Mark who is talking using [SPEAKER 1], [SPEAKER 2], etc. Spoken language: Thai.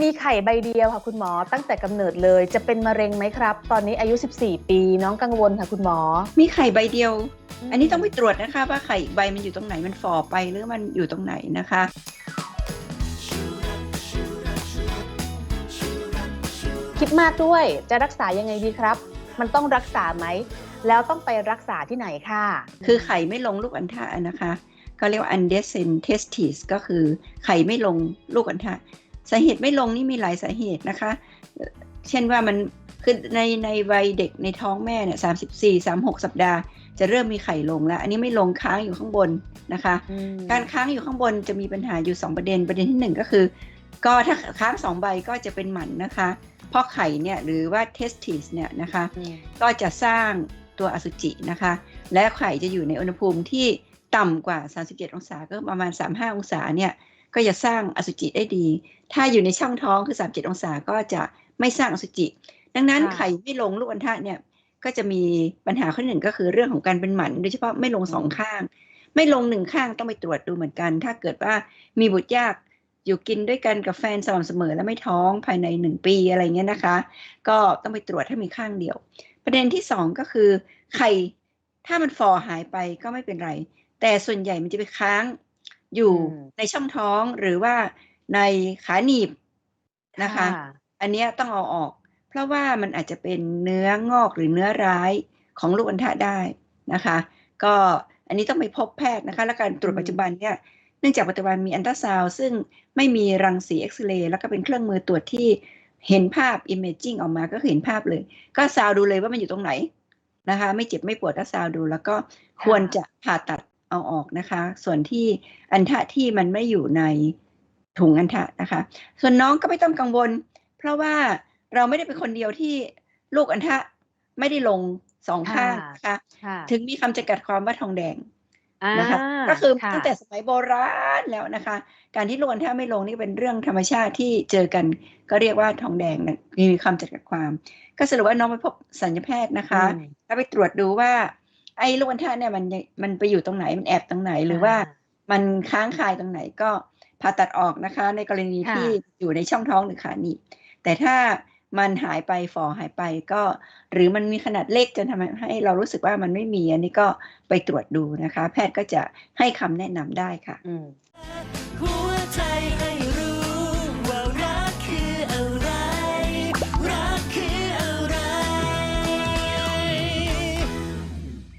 [SPEAKER 1] มีไข่ใบเดียวค่ะคุณหมอตั้งแต่กำเนิดเลย จะเป็นมะเร็งไหมครับ ตอนนี้อายุ 14 ปีน้องกังวลค่ะคุณหมอ
[SPEAKER 2] มีไข่ใบเดียว อันนี้ต้องไปตรวจนะคะ ว่าไข่อีกใบมันอยู่ตรงไหนมันฝ่อไปหรือมันอยู่ตรงไหนนะคะ
[SPEAKER 1] คิดมากด้วยจะรักษายังไงดีครับ มันต้องรักษาไหม แล้วต้องไปรักษาที่ไหนค่ะ
[SPEAKER 2] คือไข่ไม่ลงลูกอัณฑะนะคะก็เรียกว่า undescent testis ก็คือไข่ไม่ลงลูกอัณฑะ สาเหตุไม่ลงนี่มีหลายสาเหตุนะคะ เช่นว่ามันคือในในวัยเด็กในท้องแม่เนี่ยสามสิบสี่สามหกสัปดาห์ จะเริ่มมีไข่ลงแล้ว อันนี้ไม่ลงค้างอยู่ข้างบนนะคะ
[SPEAKER 1] อืม
[SPEAKER 2] การค้างอยู่ข้างบนจะมีปัญหาอยู่ 2 ประเด็นประเด็นที่ 1 ก็คือ ก็ถ้าค้างสองใบก็จะเป็นหมันนะคะเพราะไข่เนี่ยหรือว่า testis เนี่ยนะคะ
[SPEAKER 1] อืม
[SPEAKER 2] ก็จะสร้างตัวอสุจินะคะ และไข่จะอยู่ในอุณหภูมิที่ต่ำกว่า 37 องศาก็ประมาณ 35 องศาเนี่ย ก็จะสร้างอสุจิได้ดี ถ้าอยู่ในช่องท้องคือ 37 องศาก็จะไม่สร้างอสุจิ ดังนั้นไข่ไม่ลงลูกอัณฑะเนี่ยก็จะมีปัญหาข้อหนึ่งก็คือเรื่องของการเป็นหมัน โดยเฉพาะไม่ลงสองข้าง ไม่ลงหนึ่งข้างต้องไปตรวจดูเหมือนกัน ถ้าเกิดว่ามีบุตรยากอยู่กินด้วยกันกับแฟนสม่ำเสมอแล้วไม่ท้องภายในหนึ่งปีอะไรเงี้ยนะคะ ก็ต้องไปตรวจถ้ามีข้างเดียว ประเด็นที่สองก็คือไข่ถ้ามันฟอหายไปก็ไม่เป็นไร แต่ส่วนใหญ่มันจะไปค้าง อยู่
[SPEAKER 1] อืม
[SPEAKER 2] ในช่องท้องหรือว่าในขาหนีบนะคะ อันเนี้ยต้องเอาออก เพราะว่ามันอาจจะเป็นเนื้องอกหรือเนื้อร้ายของลูกอัณฑะได้นะคะ ก็อันนี้ต้องไปพบแพทย์นะคะ และการตรวจ
[SPEAKER 1] อืม
[SPEAKER 2] ปัจจุบันเนี่ยเนื่องจากปัจจุบันมีอันตราซาวด์ซึ่งไม่มีรังสีเอ็กซเรย์แล้วก็เป็นเครื่องมือตรวจที่เห็นภาพ imaging ออกมาก็คือเห็นภาพเลย ก็ซาวดูเลยว่ามันอยู่ตรงไหนนะคะ ไม่เจ็บไม่ปวดก็ซาวดู แล้วก็ควรจะผ่าตัด เอาออกนะคะ ส่วนที่อันทะที่มันไม่อยู่ในถุงอันทะนะคะ ส่วนน้องก็ไม่ต้องกังวล เพราะว่าเราไม่ได้เป็นคนเดียวที่ลูกอันทะไม่ได้ลงสองข้างนะคะ
[SPEAKER 1] ค่ะ
[SPEAKER 2] ถึงมีคำจำกัดความว่าทองแดง
[SPEAKER 1] อ่า
[SPEAKER 2] นะคะก็คือ
[SPEAKER 1] ค่ะ
[SPEAKER 2] ตั้งแต่สมัยโบราณแล้วนะคะ การที่ลูกอันทะไม่ลงนี่เป็นเรื่องธรรมชาติที่เจอกันก็เรียกว่าทองแดงนะมีคำจำกัดความ ก็สรุปว่าน้องไปพบสัญญแพทย์นะคะ
[SPEAKER 1] อืม
[SPEAKER 2] แล้วไปตรวจดูว่า ไอ้ลูกอัณฑะเนี่ยมันยังมันไปอยู่ตรงไหนมันแอบตรงไหนหรือว่ามันค้างคายตรงไหนก็ผ่าตัดออกนะคะ ในกรณี
[SPEAKER 1] ค่ะ
[SPEAKER 2] ที่อยู่ในช่องท้องหรือขาหนีบแต่ถ้ามันหายไปฝ่อหายไปก็ หรือมันมีขนาดเล็กจนทำให้เรารู้สึกว่ามันไม่มีอันนี้ก็ไปตรวจดูนะคะ แพทย์ก็จะให้คำแนะนำได้ค่ะ
[SPEAKER 1] อืม
[SPEAKER 3] หัว